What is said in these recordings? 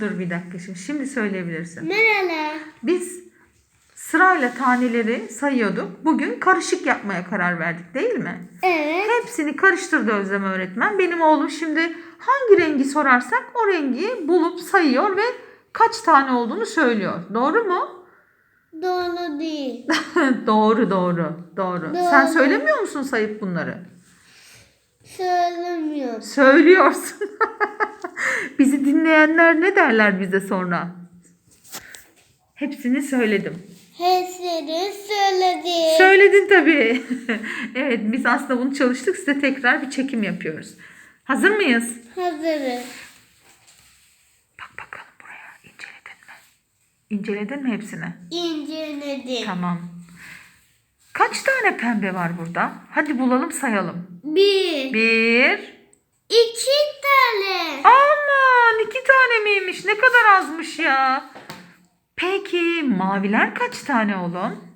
Dur bir dakika şimdi. Şimdi söyleyebilirsin. Merhaba. Biz sırayla taneleri sayıyorduk. Bugün karışık yapmaya karar verdik değil mi? Evet. Hepsini karıştırdı Özlem öğretmen. Benim oğlum şimdi hangi rengi sorarsak o rengi bulup sayıyor ve kaç tane olduğunu söylüyor. Doğru mu? Doğru değil. doğru doğru doğru. Doğru. Sen söylemiyor musun sayıp bunları? Söylemiyor. Söylüyorsun. Bizi dinleyenler ne derler bize sonra? Hepsini söyledim. Hepsini söyledi. Söyledin tabii. evet biz aslında bunu çalıştık. Size tekrar bir çekim yapıyoruz. Hazır mıyız? Hazırız. Bak bakalım buraya. İnceledin mi? İnceledin mi hepsini? İnceledi. Tamam. Kaç tane pembe var burada? Hadi bulalım sayalım. Bir. Bir. İki tane. Aman iki tane miymiş? Ne kadar azmış ya. Peki maviler kaç tane oğlum?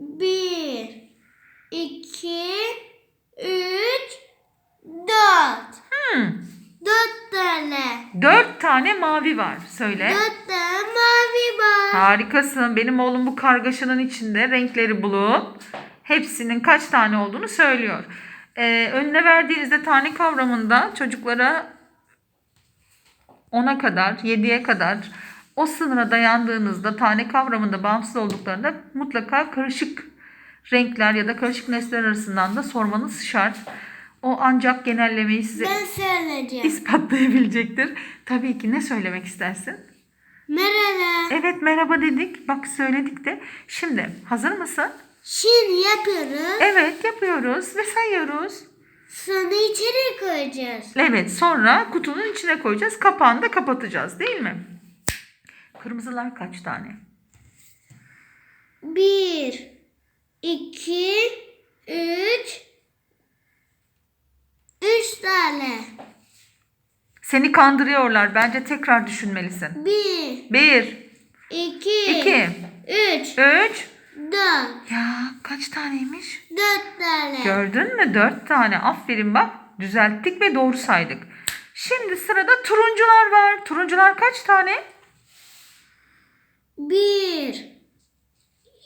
Bir. iki, Üç. Dört. Hmm. Dört tane. Dört tane mavi var. Söyle. Dört tane mavi var. Harikasın. Benim oğlum bu kargaşanın içinde renkleri bulup hepsinin kaç tane olduğunu söylüyor. Ee, önüne verdiğinizde tane kavramında çocuklara 10'a kadar, 7'ye kadar o sınıra dayandığınızda tane kavramında bağımsız olduklarında mutlaka karışık renkler ya da karışık nesneler arasından da sormanız şart. O ancak genellemeyi size Ben söyleyeceğim. ispatlayabilecektir. Tabii ki ne söylemek istersin? Merhaba. Evet merhaba dedik. Bak söyledik de. Şimdi hazır mısın? Şimdi yapıyoruz. Evet yapıyoruz ve sayıyoruz. Sonra içeri koyacağız. Evet sonra kutunun içine koyacağız. Kapağını da kapatacağız değil mi? Kırmızılar kaç tane? Bir, iki, üç, üç tane. Seni kandırıyorlar. Bence tekrar düşünmelisin. Bir, Bir, iki, iki, üç, üç. Kaç taneymiş? Dört tane. Gördün mü? Dört tane. Aferin bak. Düzelttik ve doğru saydık. Şimdi sırada turuncular var. Turuncular kaç tane? Bir,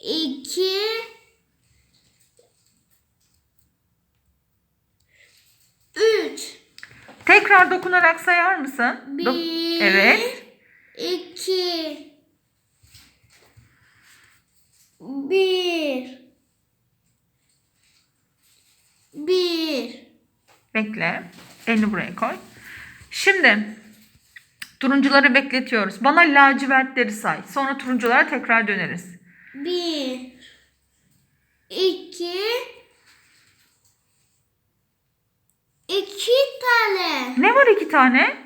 iki, üç. Tekrar dokunarak sayar mısın? Bir, Dok- evet. iki, bir, bir, Bekle. Elini buraya koy. Şimdi turuncuları bekletiyoruz. Bana lacivertleri say. Sonra turunculara tekrar döneriz. bir, iki, iki tane. Ne var iki tane?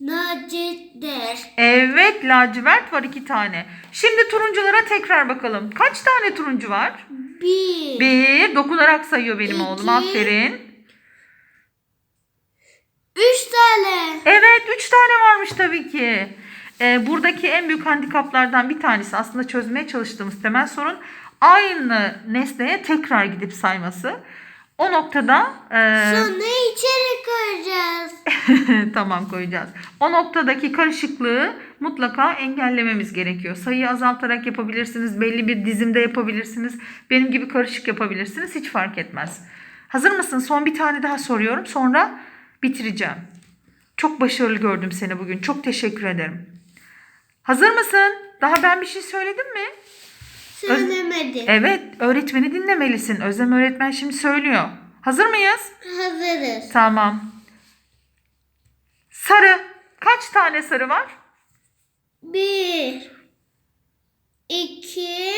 Nacitler. Evet lacivert var iki tane. Şimdi turunculara tekrar bakalım. Kaç tane turuncu var? Bir, Bir. Dokunarak sayıyor benim İki. oğlum. Aferin. üç tane. Evet üç tane varmış tabii ki. Ee, buradaki en büyük handikaplardan bir tanesi aslında çözmeye çalıştığımız temel sorun aynı nesneye tekrar gidip sayması. O noktada e, Sonra. tamam koyacağız. O noktadaki karışıklığı mutlaka engellememiz gerekiyor. Sayıyı azaltarak yapabilirsiniz. Belli bir dizimde yapabilirsiniz. Benim gibi karışık yapabilirsiniz. Hiç fark etmez. Hazır mısın? Son bir tane daha soruyorum. Sonra bitireceğim. Çok başarılı gördüm seni bugün. Çok teşekkür ederim. Hazır mısın? Daha ben bir şey söyledim mi? Söylemedi. Evet, öğretmeni dinlemelisin. Özlem öğretmen şimdi söylüyor. Hazır mıyız? Hazırız. Tamam. Kaç tane sarı var? Bir, iki,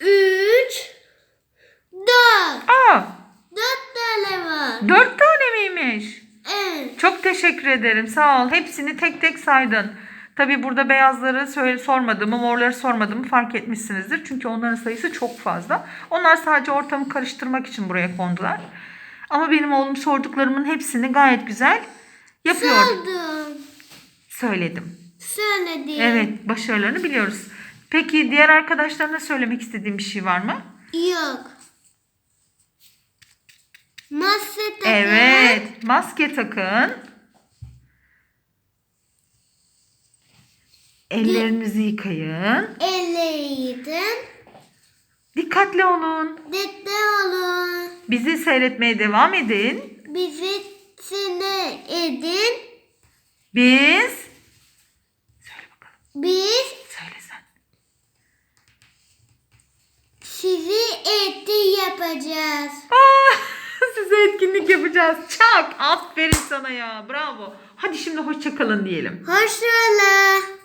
üç, dört. Aa, Dört tane var. dört tane miymiş? Evet. Çok teşekkür ederim. Sağ ol. Hepsini tek tek saydın. Tabi burada beyazları söyle, sormadığımı, morları sormadığımı fark etmişsinizdir. Çünkü onların sayısı çok fazla. Onlar sadece ortamı karıştırmak için buraya kondular. Ama benim oğlum sorduklarımın hepsini gayet güzel yapıyor. Sordum. Söyledim. Söyledim. Evet, başarılarını biliyoruz. Peki diğer arkadaşlarına söylemek istediğin bir şey var mı? Yok. takın. Evet. Maske takın. Ellerinizi yıkayın. Elleri yıkın. Dikkatli olun. Dikkatli olun. Bizi seyretmeye devam edin. Bizi sinir edin. Biz Söyle bakalım. Biz Söyle sen. sizi eti yapacağız. Aa, size etkinlik yapacağız. Çak. Aferin sana ya. Bravo. Hadi şimdi hoşça kalın diyelim. Hoşçakalın.